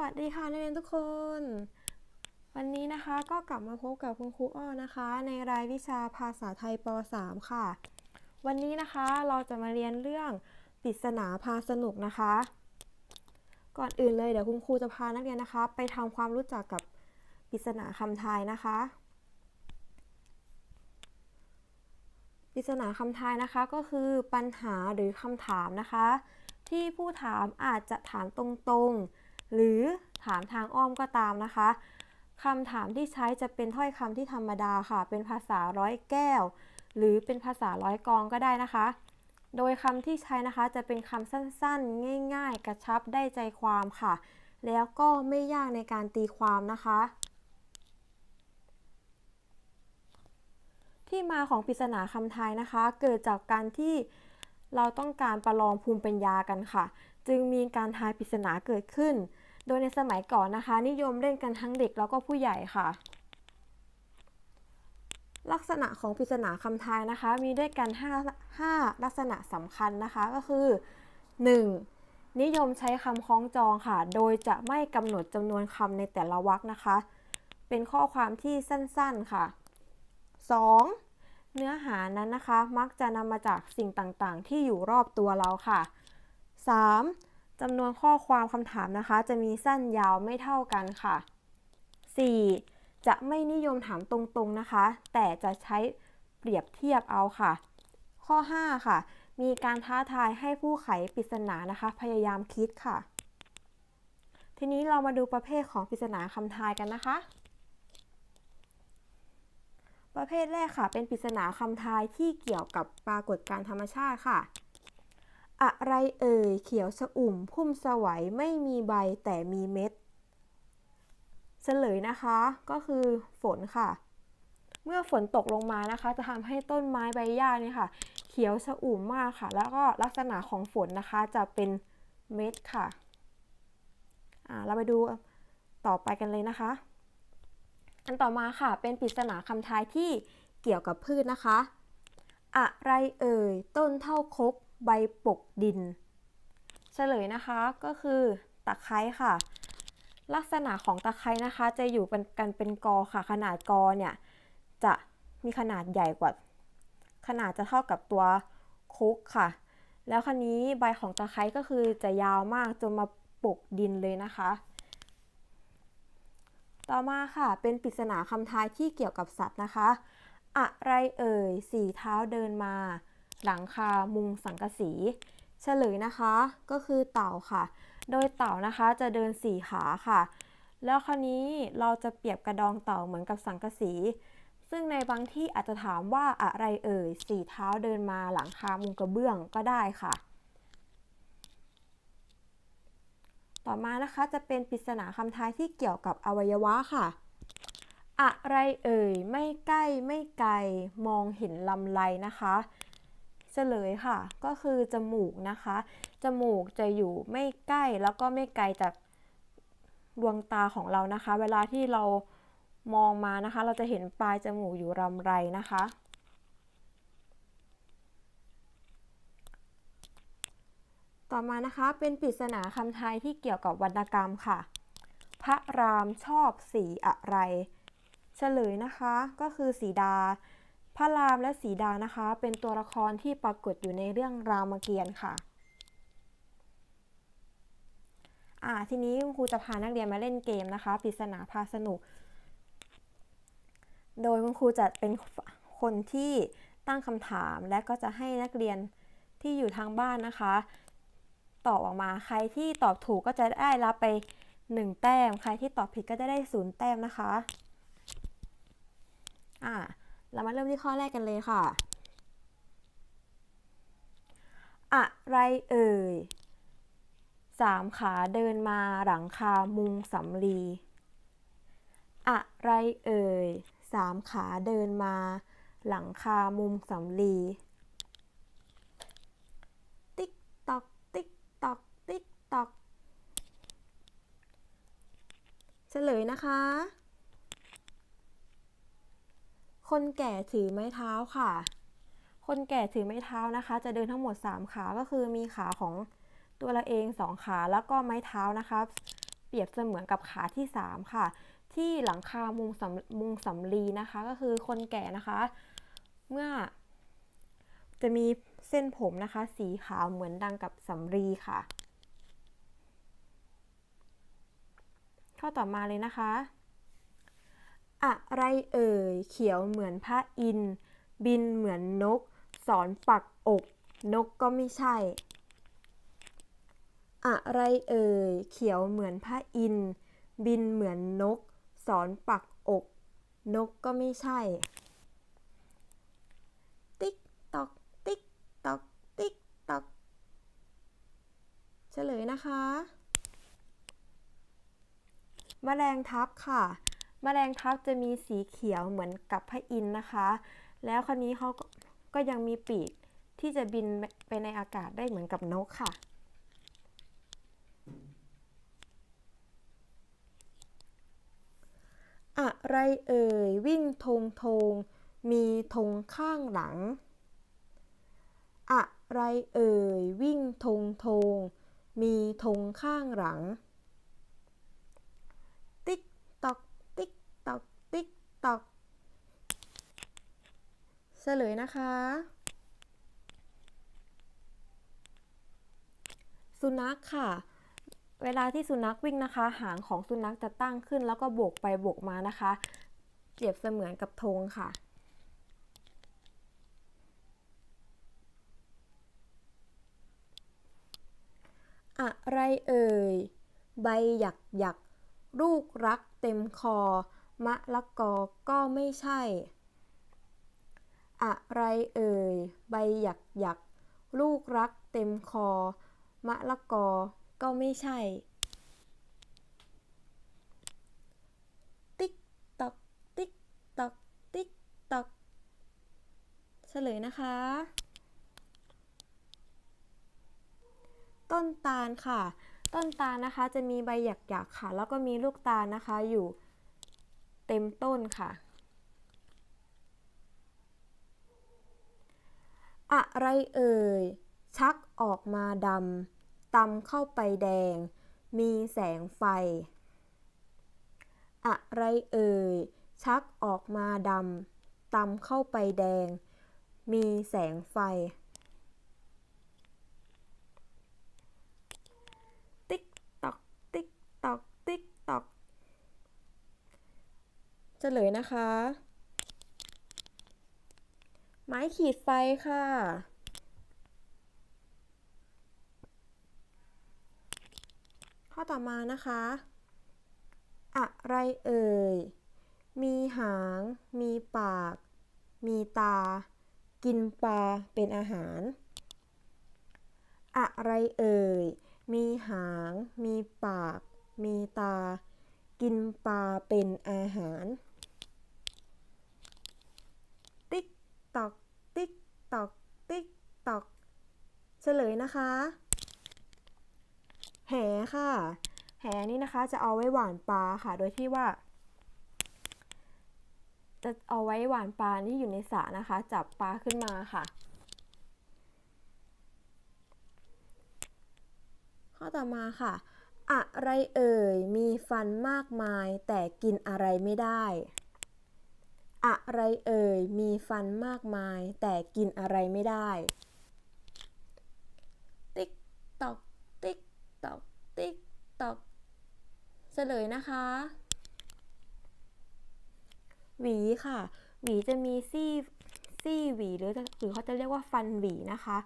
วัสดีค่ะนักเรียนทุกคน วันนี้นะคะก็กลับมาพบกับคุณครูอ้อนะคะ ในรายวิชาภาษาไทยป .3 ค่ะ วันนี้นะคะเราจะมาเรียนเรื่องปริศนาพาสนุกนะคะ ก่อนอื่นเลยเดี๋ยวคุณครูจะพานักเรียนนะคะ ไปทำความรู้จักกับปริศนาคำทายนะคะปริศนาคำทายนะคะก็คือปัญหาหรือคำถามนะคะ ที่ผู้ถามอาจจะถามตรงๆ หรือถามทางอ้อมก็ตามนะคะคำถามที่ใช้จะเป็นถ้อยคำที่ธรรมดาค่ะ เป็นภาษาร้อยแก้ว หรือเป็นภาษาร้อยกองก็ได้นะคะ โดยคำที่ใช้นะคะจะเป็นคำสั้นๆ ง่าย ๆ กระชับได้ใจความค่ะ แล้วก็ไม่ยากในการตีความนะคะ ที่มาของปริศนาคำทายนะคะ เกิดจากการที่เราต้องการประลองภูมิปัญญากันค่ะ จึงมีการทายปริศนาเกิดขึ้น โดยในสมัยก่อนนะคะ นิยมเล่นกันทั้งเด็กแล้วก็ผู้ใหญ่ค่ะ ลักษณะของปริศนาคำทายนะคะ มีด้วยกัน 5 5 ลักษณะสำคัญนะคะก็คือ 1. นิยมใช้คำคล้องจองค่ะ โดยจะไม่กำหนดจำนวนคำในแต่ละวรรคนะคะ เป็นข้อความที่สั้นๆค่ะ 2. เนื้อหานั้นนะคะมักจะนำมาจากสิ่งต่างๆ ที่อยู่รอบตัวเราค่ะ 3. จำนวนข้อความคำถามนะคะ จะมีสั้นยาวไม่เท่ากันค่ะ 4. จะไม่นิยมถามตรงๆนะคะ แต่จะใช้เปรียบเทียบเอาค่ะ ข้อ 5 ค่ะ มีการท้าทายให้ผู้ไขปริศนานะคะ พยายามคิดค่ะ ทีนี้เรามาดูประเภทของปริศนาคำทายกันนะคะ ประเภทแรกค่ะ เป็นปริศนาคำทายที่เกี่ยวกับปรากฏการธรรมชาติค่ะ อะไรเอ่ยเขียวชอุ่มพุ่มสวัยไม่มีใบแต่มีเม็ดเฉลยนะคะก็คือฝนค่ะ เมื่อฝนตกลงมานะคะ จะทำให้ต้นไม้ใบหญ้านี่ค่ะ เขียวชอุ่มมากค่ะ แล้วก็ลักษณะของฝนนะคะจะเป็นเม็ดค่ะอ่าเราไปดูต่อไปกันเลยนะคะ อันต่อมาค่ะเป็นปริศนาคำทายที่เกี่ยวกับพืชนะคะ อะไรเอ่ยต้นเท่าคก ใบปกดิน เฉลยนะคะก็คือตะไคร้ค่ะ ลักษณะของตะไคร้นะคะ จะอยู่เป็นกันเป็นกอค่ะ ขนาดกอเนี่ยจะมีขนาดใหญ่กว่า ขนาดจะเท่ากับตัวคุกค่ะ แล้วคันนี้ใบของตะไคร้ก็คือจะยาวมากจนมาปกดินเลยนะคะ ต่อมาค่ะเป็นปริศนาคำทายที่เกี่ยวกับสัตว์นะคะ อะไรเอ่ยสี่เท้าเดินมา หลังคามุงสังกะสี เฉลยนะคะก็คือเต่าค่ะ โดยเต่านะคะจะเดินสี่ขาค่ะ แล้วคราวนี้เราจะเปรียบกระดองเต่าเหมือนกับสังกะสี ซึ่งในบางที่อาจจะถามว่าอะไรเอ่ยสี่เท้าเดินมาหลังคามุงกระเบื้องก็ได้ค่ะ ต่อมานะคะจะเป็นปริศนาคำทายที่เกี่ยวกับอวัยวะค่ะอะไรเอ่ย ไม่ใกล้ไม่ไกลมองเห็นลำไรนะคะ เฉลยค่ะ ก็คือจมูกนะคะ จมูกจะอยู่ไม่ใกล้แล้วก็ไม่ไกลจากดวงตาของเรานะคะ เวลาที่เรามองมานะคะ เราจะเห็นปลายจมูกอยู่รำไรนะคะ ต่อมานะคะเป็นปริศนาคำทายที่เกี่ยวกับวรรณกรรมค่ะ พระรามชอบสีอะไร เฉลยนะคะก็คือสีดา พระรามและสีดานะคะ เป็นตัวละครที่ปรากฏอยู่ในเรื่องรามเกียรติ์ค่ะอ่าทีนี้คุณครูจะพานักเรียนมาเล่นเกมนะคะปริศนาพาสนุก โดยคุณครูจะเป็นคนที่ตั้งคำถามและก็จะให้นักเรียนที่อยู่ทางบ้านนะคะ ตอบออกมาใครที่ตอบถูกก็จะได้รับไป 1 แต้ม ใครที่ตอบผิดก็จะได้ศูนย์แต้มนะคะอ่า เรามาเริ่มที่ข้อแรกกันเลยค่ะ อะไรเอ่ยสามขาเดินมาหลังคามุงสำลี อะไรเอ่ยสามขาเดินมา หลังคามุงสำลี ติ๊กตอก ติ๊กตอก ติ๊กตอกเฉลยนะคะ คนแก่ถือไม้เท้าค่ะ คนแก่ถือไม้เท้านะคะ จะเดินทั้งหมด 3 ขาก็คือมีขาของตัวเราเอง 2 ขาแล้วก็ไม้เท้านะคะ เปรียบเสมือนกับขาที่ 3 ค่ะ ที่หลังคามุงสำมุงสำลีนะคะ ก็คือคนแก่นะคะ เมื่อ จะมีเส้นผมนะคะ สีขาวเหมือนดังกับสำลีค่ะ ข้อต่อมาเลยนะคะ อะไรเอ่ย เขียวเหมือนพระอินทร์บินเหมือนนก สอนปักอก นกก็ไม่ใช่ อะไรเอ่ย เขียวเหมือนพระอินทร์บินเหมือนนก สอนปักอก นกก็ไม่ใช่ ติ๊กตอก ติ๊กตอก ติ๊กตอก เฉลยนะคะแมลงทับค่ะ แมลงทับจะมีสีเขียวเหมือนกับพระอินทร์นะคะ แล้วคราวนี้เขาก็ยังมีปีกที่จะบินไปในอากาศได้เหมือนกับนกค่ะ อะไรเอ่ย วิ่งธงธงมีธงข้างหลัง อะไรเอ่ย วิ่งธงธงมีธงข้างหลัง ติ๊กตอก ติ๊กตอก ตอกเฉลยนะคะ สุนัขค่ะ เวลาที่สุนัขวิ่งนะคะ หางของสุนัขจะตั้งขึ้นแล้วก็โบกไปโบกมานะคะ เปรียบเสมือนกับธงค่ะอะไรเอ่ย ใบหยักหยักลูกรักเต็มคอ มะละกอก็ไม่ใช่ อะไรเอ่ย ใบหยักหยักลูกรักเต็มคอ มะละกอก็ไม่ใช่ ติ๊กตอก ติ๊กตอก ติ๊กตอก เฉลยนะคะ ต้นตาลค่ะ ต้นตาลนะคะจะมีใบหยักๆค่ะ แล้วก็มีลูกตาลนะคะอยู่ เต็มต้นค่ะ อะไรเอ่ย ชักออกมาดำตำเข้าไปแดง มีแสงไฟ อะไรเอ่ย ชักออกมาดำตำเข้าไปแดง มีแสงไฟ ติ๊กตอก ติ๊กตอก ติ๊กตอก เฉลยนะคะ ไม้ขีดไฟค่ะข้อต่อมานะคะ อะไรเอ่ย มีหาง มีปาก มีตา กินปลาเป็นอาหาร อะไรเอ่ย มีหาง มีปาก มีตา กินปลาเป็นอาหาร ตอก ติ๊กตอก ติ๊กตอก เฉลยนะคะ แหค่ะ แหนี่นะคะจะเอาไว้หวานปลาค่ะ โดยที่ว่า จะเอาไว้หวานปลาที่อยู่ในสระนะคะ จับปลาขึ้นมาค่ะ ข้อต่อมาค่ะ อะไรเอ่ย มีฟันมากมายแต่กินอะไรไม่ได้ อะไรเอ่ย มีฟันมากมาย แต่กินอะไรไม่ได้ ติ๊กตอก ติ๊กตอก ติ๊กตอกเฉลยนะคะ หวีค่ะ หวีจะมีซี่ซี่หวีหรือหรือเขาจะเรียกว่าฟันหวีนะคะ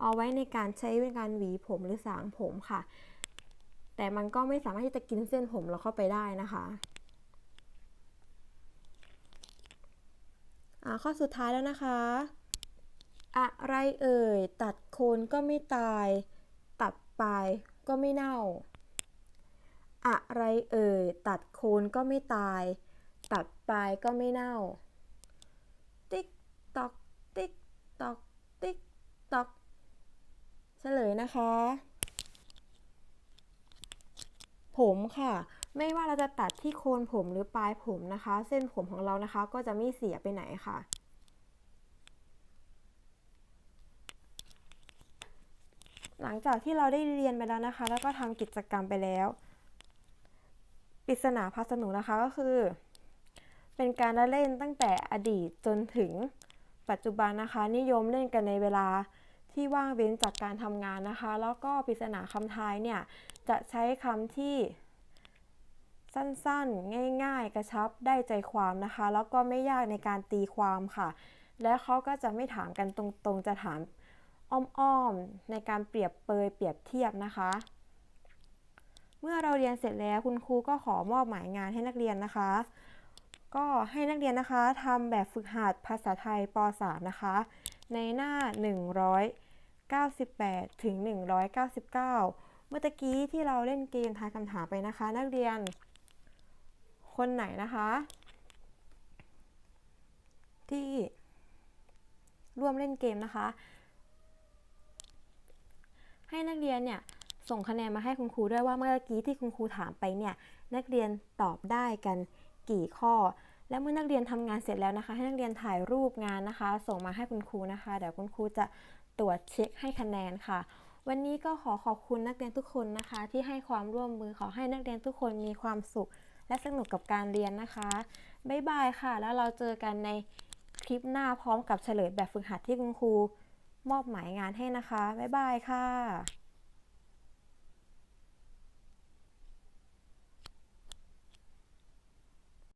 เอาไว้ในการใช้ในการหวีผมหรือสางผมค่ะ แต่มันก็ไม่สามารถที่จะกินเส้นผมเราเข้าไปได้นะคะ อ่า ข้อสุดท้ายแล้วนะคะ อะไรเอ่ย ตัดโคนก็ไม่ตาย ตัดปลายก็ไม่เน่า อะไรเอ่ย ตัดโคนก็ไม่ตาย ตัดปลายก็ไม่เน่า ติ๊กตอก ติ๊กตอก ติ๊กตอกเฉลยนะคะ ผมค่ะ ไม่ว่าเราจะตัดที่โคนผมหรือปลายผมนะคะ เส้นผมของเรานะคะ ก็จะไม่เสียไปไหนค่ะ หลังจากที่เราได้เรียนไปแล้วนะคะ แล้วก็ทำกิจกรรมไปแล้วปริศนาพาสนุนะคะก็คือ เป็นการละเล่นตั้งแต่อดีตจนถึงปัจจุบันนะคะ นิยมเล่นกันในเวลาที่ว่างเว้นจากการทำงานนะคะ แล้วก็ปริศนาคำทายเนี่ยจะใช้คำที่ สั้นๆ ง่ายๆ กระชับได้ใจความนะคะ แล้วก็ไม่ยากในการตีความค่ะ และเขาก็จะไม่ถามกันตรงๆ จะถามอ้อมๆ ในการเปรียบเปยเปรียบเทียบนะคะ เมื่อเราเรียนเสร็จแล้วคุณครูก็ขอมอบหมายงานให้นักเรียนนะคะ ก็ให้นักเรียนนะคะทำแบบฝึกหัดภาษาไทยป .3 นะคะ ในหน้า 198 ถึง 199 เมื่อตะกี้ที่เราเล่นเกมทายคำถามไปนะคะ นักเรียน คนไหนนะคะ ที่ร่วมเล่นเกมนะคะ ให้นักเรียนเนี่ยส่งคะแนนมาให้คุณครูด้วยว่าเมื่อกี้ที่คุณครูถามไปเนี่ยนักเรียนตอบได้กันกี่ข้อ และเมื่อนักเรียนทำงานเสร็จแล้วนะคะ ให้นักเรียนถ่ายรูปงานนะคะ ส่งมาให้คุณครูนะคะ เดี๋ยวคุณครูจะตรวจเช็คให้คะแนนค่ะ วันนี้ก็ขอขอบคุณนักเรียนทุกคนนะคะ ที่ให้ความร่วมมือขอให้นักเรียนทุกคนมีความสุข และสนุกกับการเรียนนะคะ บ๊ายบายค่ะ แล้วเราเจอกันในคลิปหน้าพร้อมกับเฉลยแบบฝึกหัดที่คุณครูมอบหมายงานให้นะคะ บ๊ายบายค่ะ